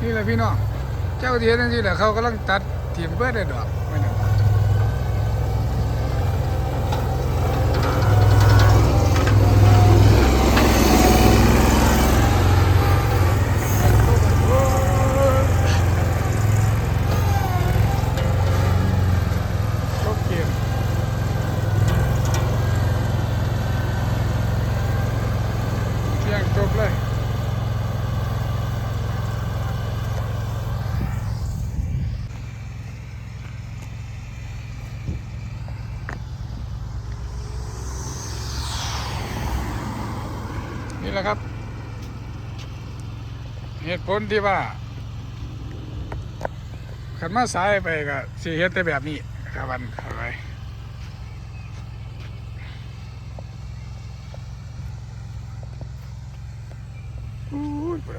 นี่แหละพี่น้องเจ้าเทียนนั่นสิแหละเขากำลังตัดเทียมเบิดได้ดอกไม่ได้จบเกมเที่ยงจบเลย นี่แหละครับ เหตุผลที่ว่าขันมาสายไปก็สีเฮ็ดแต่แบบนี้ครับวันเอาไว้อู้ยไป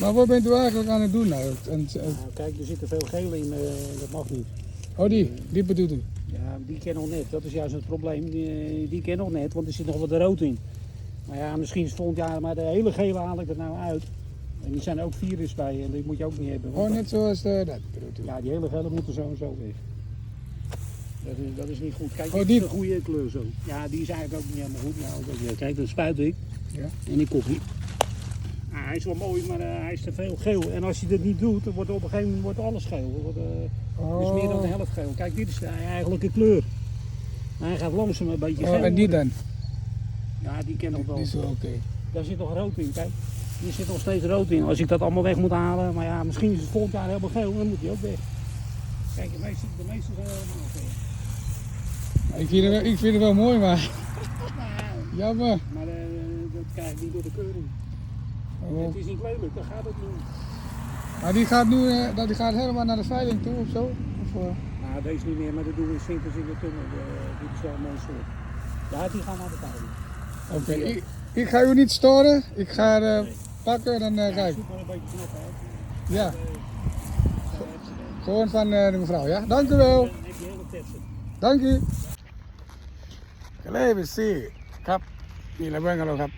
Maar wat bent u eigenlijk aan het doen nou? En, en- Nou, kijk, er zitten veel geel in, eh, dat mag niet. oh, die, die bedoelt u? Ja, die ken nog net, dat is juist het probleem. Die, die ken nog net, want er zit nog wat rood in. Maar ja, misschien volgend jaar, maar de hele gele haal ik er nou uit. En die zijn ook virus bij en die moet je ook niet hebben. Oh, net zoals de, dat bedoelt u? Ja, die hele gele moeten zo en zo weg. Dat is, dat is niet goed. Kijk, Oh, die- is een goede kleur zo. Ja, die is eigenlijk ook niet helemaal goed. Nou, kijk, dat spuit ik. Ja. En ik koffie. Ah, hij is wel mooi, maar eh, hij is te veel geel. En als je dit niet doet, dan wordt op een gegeven moment wordt alles geel. Wordt, eh, Oh, dus meer dan de helft geel. Kijk, dit is de eigenlijke kleur. Hij gaat langzaam een beetje geel. oh, en die dan? Ja, die ken nog wel. Die is wel oké. Daar zit nog rood in, kijk. Hier zit nog steeds rood in. Als ik dat allemaal weg moet halen, maar ja, misschien is het volgend jaar helemaal geel, dan moet die ook weg. Kijk, de meeste, de meeste zijn helemaal geel. Ik vind, het wel, ik vind het wel mooi, maar Nou, jammer. maar eh, dat krijg ik niet door de keuring. Oh. Het is niet lelijk, dat gaat het niet. Maar die gaat nu eh, dat die gaat helemaal naar de veiling toe of zo? Of, eh? Nou, deze niet meer, maar dat doen we in winters in de tunnel. De- dit is wel een mooi soort. Ja, die gaan naar de tuin. Oké, ik, ik ga u niet storen. Ik ga eh, pakken en dan eh, ga Ja, ik. zoek maar een beetje knop uit. Ja, Eh, zo heb je dat. gewoon van eh, de mevrouw, ja? Dank u wel. Dan heb je hele tetsen. ดังกี้ก็เลยไปซื้อครับนี่ระเบิดกันแล้วครับ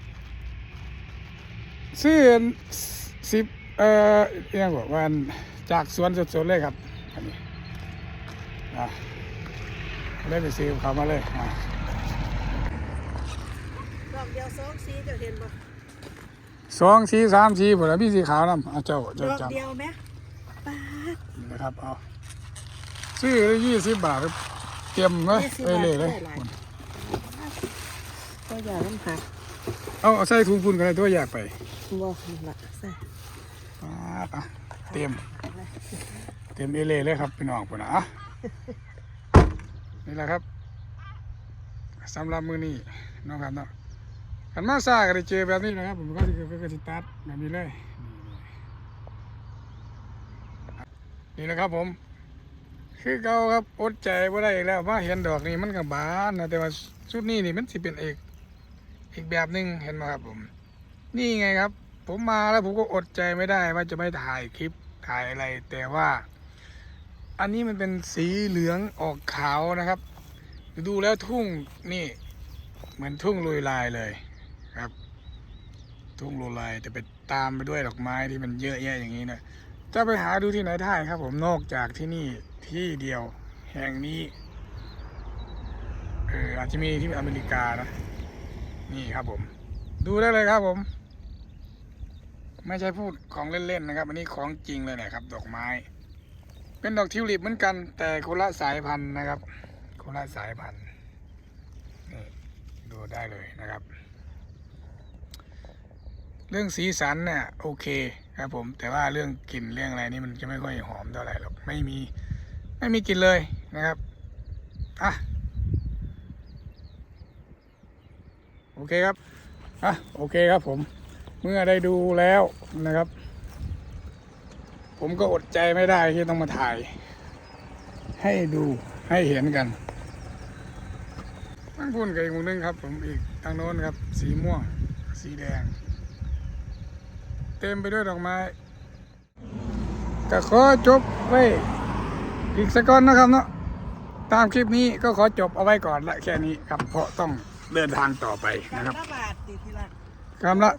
ซื้อสิบเอ่อเรียกว่าวันจากสวนสดๆเลยครับ อันนี้อะก็เลยไปซื้อเขามาเลยอะดอกเดียวสองสีเจะเห็นบ่สองสีสามสีผมมีสีขาวนำเอาเจ้าดเจ้าอกจับเดียวไหมป้าดนะครับเอาซื้อยี่สิบบาทครับเตรียมไว้20เอ้ยเลยเลยบาทได้หลายก็อย่าน้ำผัก เอาเอาใส่ถุงพุ่นกันเลยตัวอยากไปบอกนี่ละใส่ปาดอะเตรียมเต็มเอเล่เลยครับพี่น้องปุ่นนะอะนี่แหละครับสำหรับมือนี้เน้องครับเนาะกันมาซาก็ได้เจอแบบนี้นะครับ ผมก็จะก็จะตัดแบบนี้เลยนี่นี่นะครับผม คือเก่าครับอดใจว่าได้อีกแล้วมาเห็นดอกนี้มันกับบานนะแต่ว่าชุดนี้นี่มันสิเป็นเอก อีกแบบหนึ่งเห็นไหมครับผม นี่ไงครับ ผมมาแล้วผมก็อดใจไม่ได้ว่าจะไม่ถ่ายคลิปถ่ายอะไร แต่ว่า อันนี้มันเป็นสีเหลืองออกขาวนะครับ ดูแล้วทุ่งนี่ เหมือนทุ่งลุยลายเลยครับ ทุ่งลุยลายแต่ไปตามไปด้วยดอกไม้ที่มันเยอะแยะอย่างนี้นะจะไปหาดูที่ไหนได้ครับ ผมนอกจากที่นี่ที่เดียวแห่งนี้เอออาจจะมีที่อเมริกานะ นี่ครับผม ดูได้เลยครับผม ไม่ใช่พูดของเล่นๆนะครับ อันนี้ของจริงเลยนะครับ ดอกไม้ เป็นดอกทิวลิปเหมือนกัน แต่คนละสายพันธุ์นะครับคนละสายพันธุ์นี่ดูได้เลยนะครับ เรื่องสีสันเนี่ยโอเคครับผม แต่ว่าเรื่องกลิ่นเรื่องอะไรนี่มันจะไม่ค่อยหอมเท่าไหร่หรอกไม่มีไม่มีกลิ่นเลยนะครับอะ โอเคครับอะโอเคครับผมเมื่อได้ดูแล้วนะครับ ผมก็อดใจไม่ได้ที่ต้องมาถ่าย ให้ดูให้เห็นกันทั้งพุ่นกับอีกหมุมนึงครับ ผมอีกทางโน้นครับ สีม่วง สีแดง เต็มไปด้วยดอกไม้ก็ขอจบไว้อีกสักก่อนนะครับเนาะตามคลิปนี้ก็ขอจบเอาไว้ก่อนละแค่นี้ครับเพราะต้อง เดินทางต่อไปนะครับละบาทติทีละ คำละ